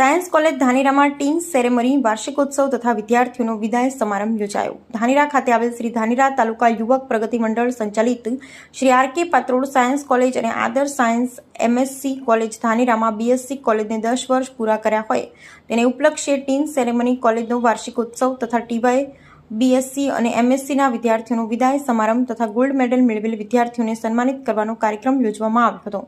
Science college ધાનેરામાં ટીન ceremony વાર્ષિકોત્સવ તથા વિદ્યાર્થીઓનો વિદાય સમારંભ યોજાયો. ધાનેરા ખાતે આવેલ શ્રી ધાનેરા તાલુકા યુવક પ્રગતિ મંડળ સંચાલિત Shri R K પાત્રોડ science college અને આદર્શ સાયન્સ એમએસસી કોલેજ ધાનેરામાં બીએસસી કોલેજને દસ વર્ષ પૂરા કર્યા હોય. તેને ઉપલક્ષે ટીન સેરેમની કોલેજનો વાર્ષિકોત્સવ તથા ટીવાય બીએસસી અને એમએસસીના વિદ્યાર્થીઓનો વિદાય સમારંભ તથા ગોલ્ડ મેડલ મેળવેલ વિદ્યાર્થીઓને સન્માનિત કરવાનો કાર્યક્રમ યોજવામાં આવ્યો હતો.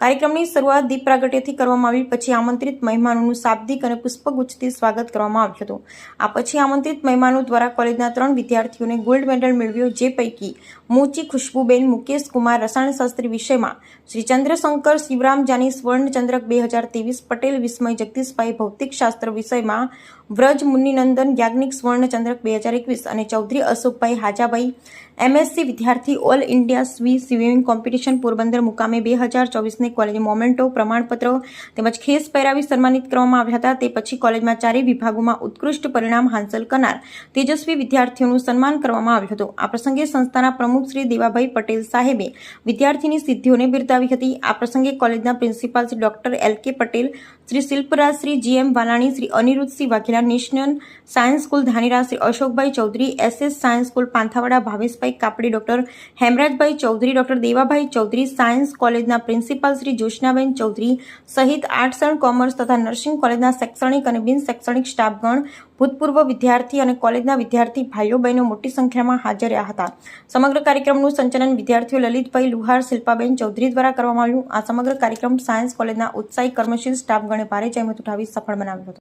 કાર્યક્રમની શરૂઆત દીપ પ્રાગટ્યથી કરવામાં આવી, પછી આમંત્રિત મહેમાનોનું શાબ્દિક અને પુષ્પગુચ્છથી સ્વાગત કરવામાં આવ્યું હતું. આ પછી આમંત્રિત મહેમાનો દ્વારા કોલેજના ત્રણ વિદ્યાર્થીઓને ગોલ્ડ મેડલ મેળવ્યો, જે પૈકી મોચી ખુશ્બુબેન, મુકેશ કુમાર રસાયણશાસ્ત્રી વિષયમાં શ્રી ચંદ્રશંકર શિવરામ જાની સ્વર્ણચંદ્રક બે હજાર ત્રેવીસ પટેલ, વિસ્મય જગદીશભાઈ ભૌતિકશાસ્ત્ર વિષયમાં વ્રજ મુનિનંદન યાજ્ઞિક સ્વર્ણચંદ્રક બે હજાર એકવીસ અને ચૌધરી અશોકભાઈ હાજાભાઈ, એમએસસી વિદ્યાર્થી ઓલ ઇન્ડિયા સ્વી સ્વિમિંગ કોમ્પિટિશન પોરબંદર મુકામે બે હજાર ચોવીસને કોલેજ મોમેન્ટો, પ્રમાણપત્ર તેમજ ખેસ પહેરાવી સન્માનિત કરવામાં આવ્યા હતા. તે પછી કોલેજમાં ચારેય વિભાગોમાં ઉત્કૃષ્ટ પરિણામ હાંસલ કરનાર તેજસ્વી વિદ્યાર્થીઓનું સન્માન કરવામાં આવ્યું હતું. આ પ્રસંગે સંસ્થાના પ્રમુખ શ્રી દેવાભાઈ પટેલ સાહેબે વિદ્યાર્થીની સિદ્ધિઓને બિરદાવી હતી. આ પ્રસંગે કોલેજના principal Shri doctor L K Patel Shri Shilpraj, Shri GM Valani, Shri Aniruddhsinh Vaghela, national science school Dhanera, Shri Ashokbhai Chaudhary SS science school Panthawada, Bhaveshbhai Kapdi, doctor Hemrajbhai Chaudhary, doctor Devabhai Chaudhary, science કોલેજના principal Shri Joshnaben Chaudhary, સહિત arts and commerce તથા nursing કોલેજના શૈક્ષણિક અને બિન શૈક્ષણિક સ્ટાફગણ, ભૂતપૂર્વ વિદ્યાર્થી અને કોલેજના વિદ્યાર્થી ભાઈઓ, બહેનો મોટી સંખ્યામાં હાજર રહ્યા હતા. સમગ્ર કાર્યક્રમનું સંચાલન વિદ્યાર્થીઓ લલિતભાઈ લુહાર, શિલ્પાબેન ચૌધરી દ્વારા કરવામાં આવ્યું. આ સમગ્ર કાર્યક્રમ સાયન્સ કોલેજના ઉત્સાહી કર્મશીલ સ્ટાફગણે ભારે જહેમત ઉઠાવી સફળ બનાવ્યો હતો.